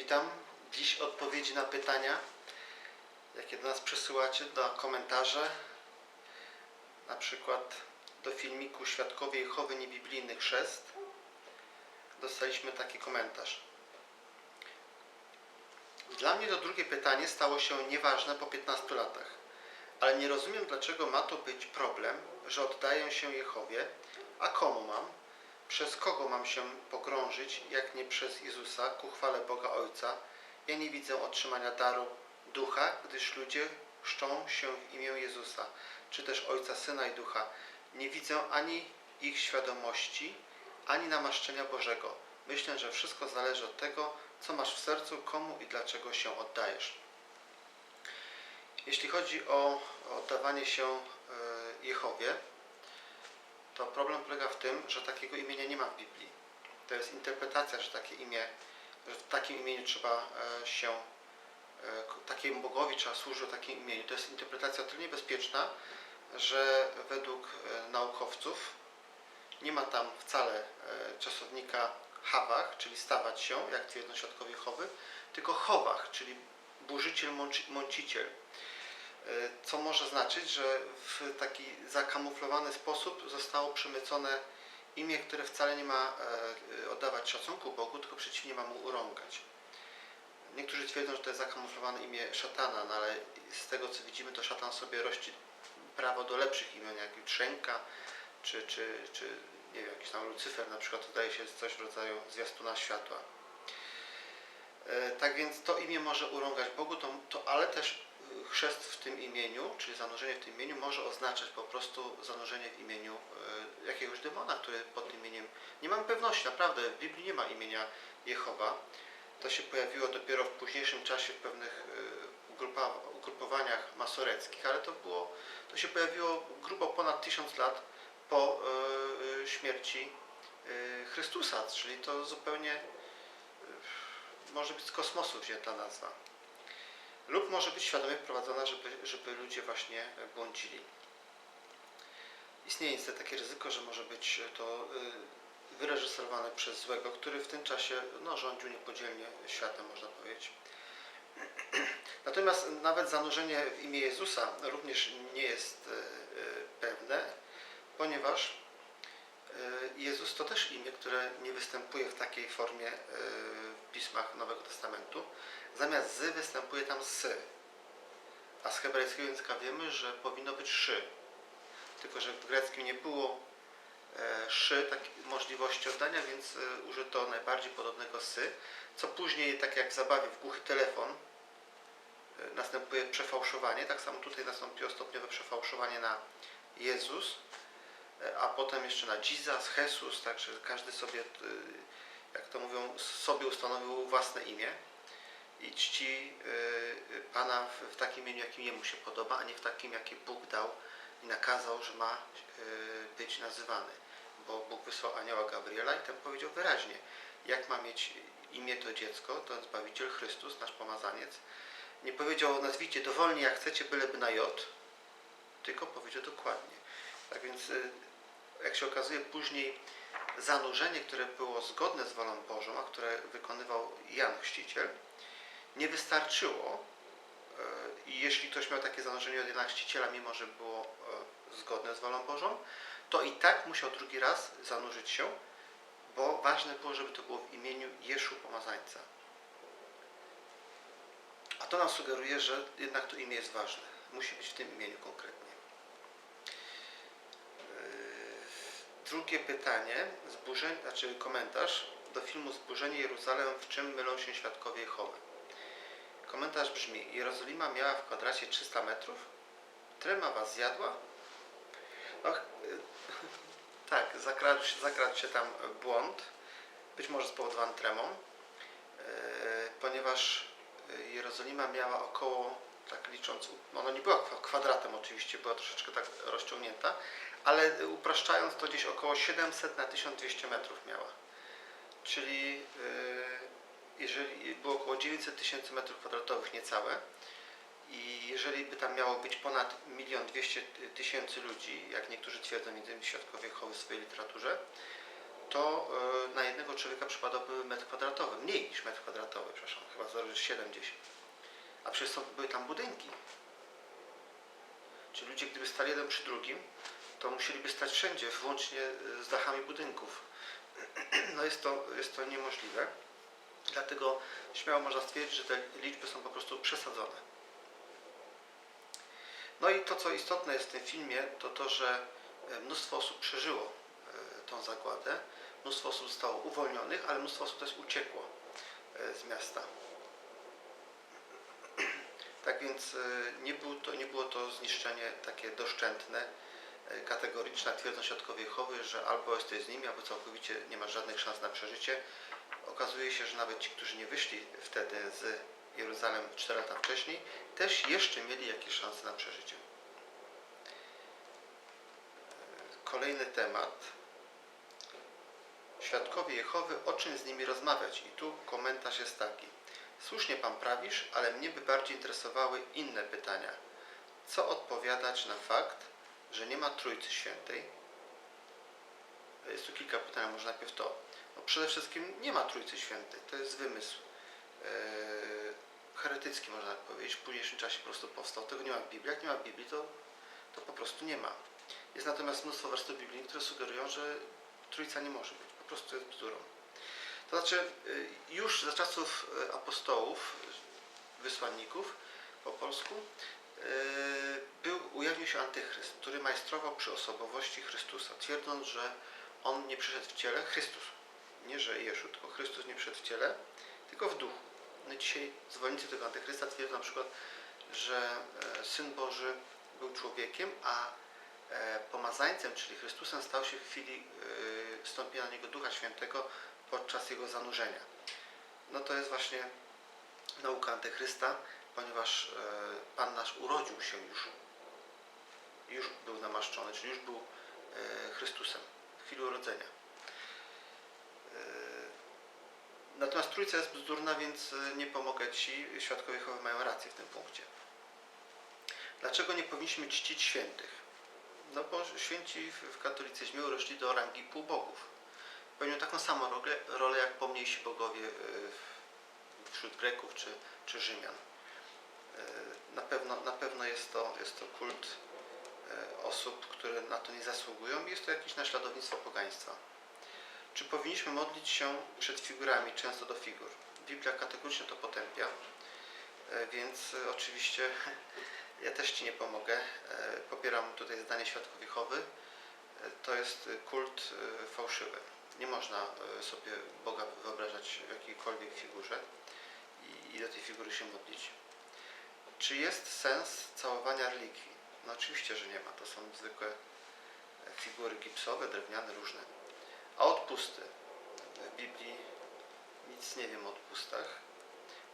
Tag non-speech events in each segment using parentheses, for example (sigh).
Witam. Dziś odpowiedzi na pytania, jakie do nas przesyłacie, do komentarze. Na przykład do filmiku Świadkowie Jehowy Niebiblijny Chrzest. Dostaliśmy taki komentarz. Dla mnie to drugie pytanie stało się nieważne po 15 latach, ale nie rozumiem, dlaczego ma to być problem, że oddaję się Jehowie, a komu mam? Przez kogo mam się pogrążyć, jak nie przez Jezusa, ku chwale Boga Ojca? Ja nie widzę otrzymania daru ducha, gdyż ludzie chrzczą się w imię Jezusa, czy też Ojca, Syna i Ducha. Nie widzę ani ich świadomości, ani namaszczenia Bożego. Myślę, że wszystko zależy od tego, co masz w sercu, komu i dlaczego się oddajesz. Jeśli chodzi o oddawanie się e, Jehowie, to problem polega w tym, że takiego imienia nie ma w Biblii. To jest interpretacja, że takie imię, że w takim imieniu trzeba e, się, e, takiemu Bogowi trzeba służyć o takim imieniu. To jest interpretacja tyle niebezpieczna, że według e, naukowców nie ma tam wcale czasownika hawach, czyli stawać się, jak twierdzą świadkowie Jehowy, tylko chowach, czyli burzyciel, mąci- mąciciel. E, Co może znaczyć, że w taki zakamuflowany sposób zostało przemycone imię, które wcale nie ma e, oddawać szacunku Bogu, tylko przeciwnie ma mu urągać. Niektórzy twierdzą, że to jest zakamuflowane imię szatana, no ale z tego co widzimy, to szatan sobie rości prawo do lepszych imion, jak Jutrzenka, czy, czy, czy nie wiem, jakiś tam Lucyfer na przykład, to daje się coś w rodzaju zwiastuna światła. E, Tak więc to imię może urągać Bogu, to, to, ale też chrzest w tym imieniu, czyli zanurzenie w tym imieniu może oznaczać po prostu zanurzenie w imieniu y, jakiegoś demona, który pod tym imieniem... Nie mam pewności, naprawdę, w Biblii nie ma imienia Jehowa. To się pojawiło dopiero w późniejszym czasie w pewnych ugrupa, ugrupowaniach masoreckich, ale to było, to się pojawiło grubo ponad tysiąc lat po y, śmierci Chrystusa, czyli to zupełnie może być z kosmosu wzięta nazwa. Lub może być świadomie wprowadzona, żeby, żeby ludzie właśnie błądzili. Istnieje niestety takie ryzyko, że może być to y, wyreżyserowane przez złego, który w tym czasie no, rządził niepodzielnie światem, można powiedzieć. (clears throat) Natomiast nawet zanurzenie w imię Jezusa również nie jest y, y, pewne, ponieważ Jezus to też imię, które nie występuje w takiej formie y, w pismach Nowego Testamentu. Zamiast z występuje tam sy. A z hebrajskiego języka wiemy, że powinno być szy. Tylko, że w greckim nie było e, szy, takiej możliwości oddania, więc e, użyto najbardziej podobnego sy, co później, tak jak w zabawie w głuchy telefon, e, następuje przefałszowanie, tak samo tutaj nastąpiło stopniowe przefałszowanie na Jezus, e, a potem jeszcze na Jesus, Jesus, także każdy sobie, e, jak to mówią, sobie ustanowił własne imię i czci e, Pana w, takim imieniu, jakim jemu się podoba, a nie w takim, jakie Bóg dał i nakazał, że ma być nazywany. Bo Bóg wysłał anioła Gabriela i ten powiedział wyraźnie, jak ma mieć imię to dziecko, to Zbawiciel Chrystus, nasz pomazaniec. Nie powiedział nazwijcie dowolnie jak chcecie, byleby na J, tylko powiedział dokładnie. Tak więc, jak się okazuje, później zanurzenie, które było zgodne z wolą Bożą, a które wykonywał Jan Chrzciciel, nie wystarczyło. e, I jeśli ktoś miał takie zanurzenie od Jana Chrzciciela, mimo że było e, zgodne z wolą Bożą, to i tak musiał drugi raz zanurzyć się, bo ważne było, żeby to było w imieniu Jeszu Pomazańca. A to nam sugeruje, że jednak to imię jest ważne. Musi być w tym imieniu konkretnie. Drugie pytanie, zburzenie, znaczy komentarz do filmu Zburzenie Jeruzalem, w czym mylą się świadkowie Jehowy. Komentarz brzmi, Jerozolima miała w kwadracie 300 metrów? Trema was zjadła? No, (laughs) tak, zakradł, zakradł się tam błąd, być może spowodowany tremą, e, ponieważ e, Jerozolima miała około, tak licząc, ona nie była kwa- kwadratem oczywiście, była troszeczkę tak rozciągnięta, ale upraszczając to gdzieś około 700 na 1200 metrów miała. Czyli e, jeżeli było około 900 tysięcy metrów kwadratowych niecałe i jeżeli by tam miało być ponad 1 200 tysięcy ludzi, jak niektórzy twierdzą, innymi świadkowie Jehowy w swojej literaturze, to e, na jednego człowieka przypadałby metr kwadratowy, mniej niż metr kwadratowy, przepraszam, chyba założyć 7 gdzieś. A przecież są, były tam budynki. Czy ludzie, gdyby stali jeden przy drugim, to musieliby stać wszędzie, włącznie y, z dachami budynków. (clears throat) No jest to, jest to niemożliwe. Dlatego śmiało można stwierdzić, że te liczby są po prostu przesadzone. No i to, co istotne jest w tym filmie, to to, że e, mnóstwo osób przeżyło e, tą zagładę, mnóstwo osób zostało uwolnionych, ale mnóstwo osób też uciekło e, z miasta. (clears throat) Tak więc e, nie, był to, nie było to zniszczenie takie doszczętne, kategoryczne, jak twierdzą świadkowie Jehowy, że albo jesteś z nimi, albo całkowicie nie masz żadnych szans na przeżycie. Okazuje się, że nawet ci, którzy nie wyszli wtedy z Jeruzalem 4 lata wcześniej, też jeszcze mieli jakieś szanse na przeżycie. Kolejny temat. Świadkowie Jehowy, o czym z nimi rozmawiać? I tu komentarz jest taki. Słusznie Pan prawisz, ale mnie by bardziej interesowały inne pytania. Co odpowiadać na fakt, że nie ma Trójcy Świętej? Jest tu kilka pytań, może najpierw to. No przede wszystkim nie ma Trójcy Świętej. To jest wymysł e, heretycki, można tak powiedzieć. W późniejszym czasie po prostu powstał. Tego nie ma w Biblii. Jak nie ma w Biblii, to, to po prostu nie ma. Jest natomiast mnóstwo wersetów biblijnych, które sugerują, że Trójca nie może być. Po prostu jest bzdurą. To znaczy, y, już za czasów y, apostołów, wysłanników po polsku, był, ujawnił się antychryst, który majstrował przy osobowości Chrystusa, twierdząc, że on nie przyszedł w ciele, Chrystus, nie że Jeszu, tylko Chrystus nie przyszedł w ciele, tylko w duchu. No dzisiaj zwolennicy tego antychrysta twierdzą na przykład, że e, Syn Boży był człowiekiem, a e, pomazańcem, czyli Chrystusem, stał się w chwili e, wstąpienia na Niego Ducha Świętego podczas Jego zanurzenia. No to jest właśnie nauka antychrysta, ponieważ e, Pan nasz urodził się już. Już był namaszczony, czyli już był e, Chrystusem w chwili urodzenia. E, Natomiast Trójca jest bzdurna, więc nie pomogę Ci. Świadkowie Jehowy mają rację w tym punkcie. Dlaczego nie powinniśmy czcić świętych? No bo święci w- katolicyzmie urośli do rangi półbogów. Pełnią taką samą rolę, rolę jak pomniejsi bogowie wśród Greków czy, czy Rzymian. E, Na pewno, na pewno jest, to, jest to kult e, osób, które na to nie zasługują i jest to jakieś naśladownictwo pogaństwa. Czy powinniśmy modlić się przed figurami, często do figur? Biblia kategorycznie to potępia, e, więc oczywiście (laughs) ja też Ci nie pomogę. Popieram tutaj zdanie Świadków Jehowy. To jest kult fałszywy. Nie można sobie Boga wyobrażać w jakiejkolwiek figurze i do tej figury się modlić. Czy jest sens całowania relikwii? No oczywiście, że nie ma. To są zwykłe figury gipsowe, drewniane, różne. A odpusty? W Biblii nic nie wiem o odpustach.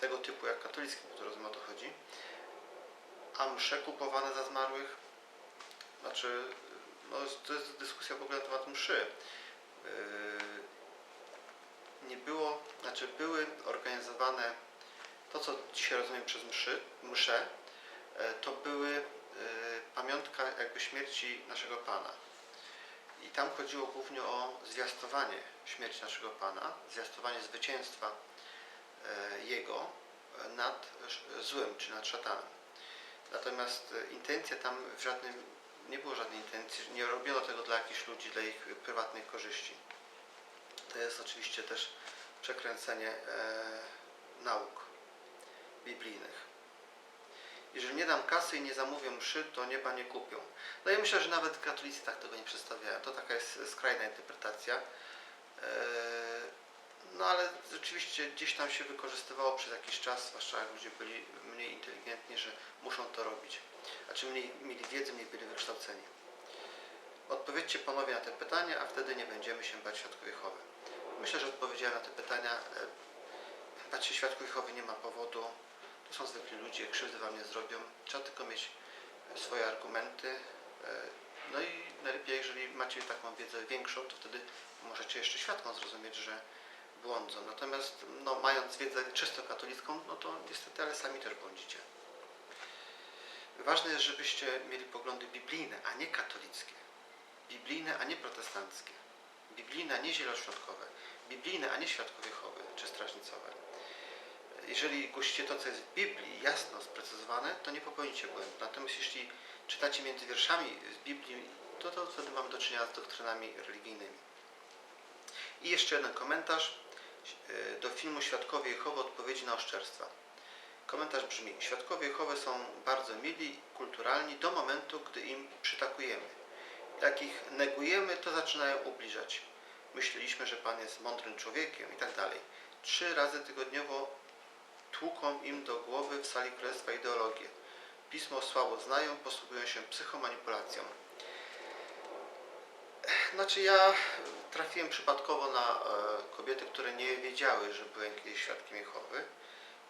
Tego typu jak katolickie, bo rozumiem o to chodzi. A msze kupowane za zmarłych? Znaczy, no to jest dyskusja w ogóle na temat mszy. Yy, Nie było, znaczy były organizowane to, co dzisiaj rozumiem przez mszy, msze, e, to były e, pamiątka jakby śmierci naszego Pana. I tam chodziło głównie o zwiastowanie śmierci naszego Pana, zwiastowanie zwycięstwa e, Jego nad złem, czy nad szatanem. Natomiast intencja tam w żadnym, nie było żadnej intencji, nie robiono tego dla jakichś ludzi, dla ich prywatnych korzyści. To jest oczywiście też przekręcenie nauk biblijnych. Jeżeli nie dam kasy i nie zamówię mszy, to nieba nie kupią. No ja myślę, że nawet katolicy tak tego nie przedstawiają. To taka jest skrajna interpretacja. Eee, No ale rzeczywiście gdzieś tam się wykorzystywało przez jakiś czas, zwłaszcza jak ludzie byli mniej inteligentni, że muszą to robić. A czym mniej mieli wiedzy, mniej byli wykształceni. Odpowiedzcie panowie na te pytania, a wtedy nie będziemy się bać Świadków Jehowy. Myślę, że odpowiedziałem na te pytania. E, Bać się Świadków Jehowy nie ma powodu. To są zwykli ludzie, krzywdy wam nie zrobią. Trzeba tylko mieć e, swoje argumenty. E, No i najlepiej, jeżeli macie taką wiedzę większą, to wtedy możecie jeszcze świadkom zrozumieć, że błądzą. Natomiast no, mając wiedzę czysto katolicką, no to niestety, ale sami też błądzicie. Ważne jest, żebyście mieli poglądy biblijne, a nie katolickie. Biblijne, a nie protestanckie. Biblijne, a nie zieloświątkowe. Biblijne, a nie świadkowie Jehowy czy strażnicowe. Jeżeli głosicie to, co jest w Biblii, jasno sprecyzowane, to nie popełnicie błędu. Natomiast jeśli czytacie między wierszami z Biblii, to, to wtedy mamy do czynienia z doktrynami religijnymi. I jeszcze jeden komentarz e, do filmu Świadkowie Jehowy odpowiedzi na oszczerstwa. Komentarz brzmi: Świadkowie Jehowy są bardzo mili, kulturalni do momentu, gdy im przytakujemy. Jak ich negujemy, to zaczynają ubliżać. Myśleliśmy, że Pan jest mądrym człowiekiem i tak dalej. Trzy razy tygodniowo tłuką im do głowy w sali królestwa ideologię. Pismo słabo znają, posługują się psychomanipulacją. Znaczy ja trafiłem przypadkowo na e, kobiety, które nie wiedziały, że byłem kiedyś świadkiem Jehowy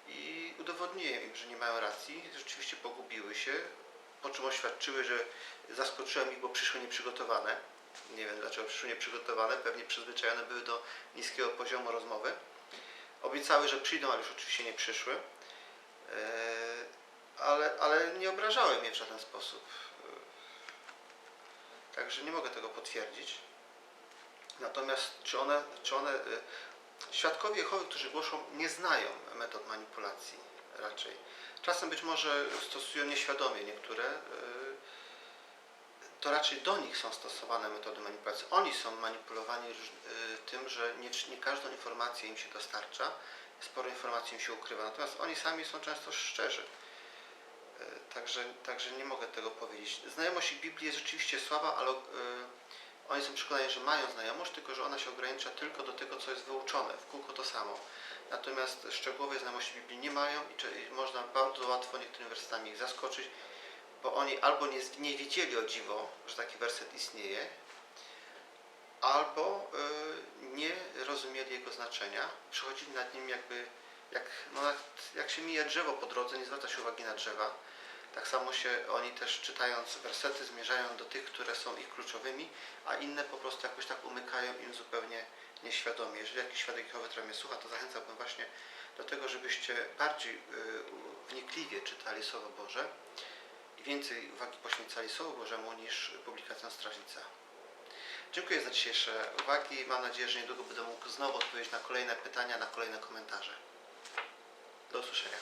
i udowodniłem im, że nie mają racji. Rzeczywiście pogubiły się, po czym oświadczyły, że zaskoczyłem ich, bo przyszły nieprzygotowane. Nie wiem dlaczego przyszły nieprzygotowane, pewnie przyzwyczajone były do niskiego poziomu rozmowy. Obiecały, że przyjdą, ale już oczywiście nie przyszły. E, Ale, ale nie obrażałem je w żaden sposób. Także nie mogę tego potwierdzić. Natomiast czy one, czy one, e, świadkowie Jehowy, którzy głoszą, nie znają metod manipulacji raczej. Czasem być może stosują nieświadomie niektóre. e, To raczej do nich są stosowane metody manipulacji. Oni są manipulowani e, tym, że nie, nie każdą informację im się dostarcza, sporo informacji im się ukrywa. Natomiast oni sami są często szczerzy. E, Także, także nie mogę tego powiedzieć. Znajomość Biblii jest rzeczywiście słaba, ale e, oni są przekonani, że mają znajomość, tylko że ona się ogranicza tylko do tego, co jest wyuczone. W kółko to samo. Natomiast szczegółowej znajomości Biblii nie mają i można bardzo łatwo niektórymi wersetami ich zaskoczyć, bo oni albo nie, nie wiedzieli o dziwo, że taki werset istnieje, albo y, nie rozumieli jego znaczenia, przechodzili nad nim jakby, jak, no, jak, się mija drzewo po drodze, nie zwraca się uwagi na drzewa. Tak samo się oni też czytając wersety zmierzają do tych, które są ich kluczowymi, a inne po prostu jakoś tak umykają im zupełnie nieświadomie. Jeżeli jakiś świadek Jehowy, który mnie słucha, to zachęcałbym właśnie do tego, żebyście bardziej y, wnikliwie czytali Słowo Boże i więcej uwagi poświęcali Słowu Bożemu niż publikacjom Strażnica. Dziękuję za dzisiejsze uwagi. Mam nadzieję, że niedługo będę mógł znowu odpowiedzieć na kolejne pytania, na kolejne komentarze. Do usłyszenia.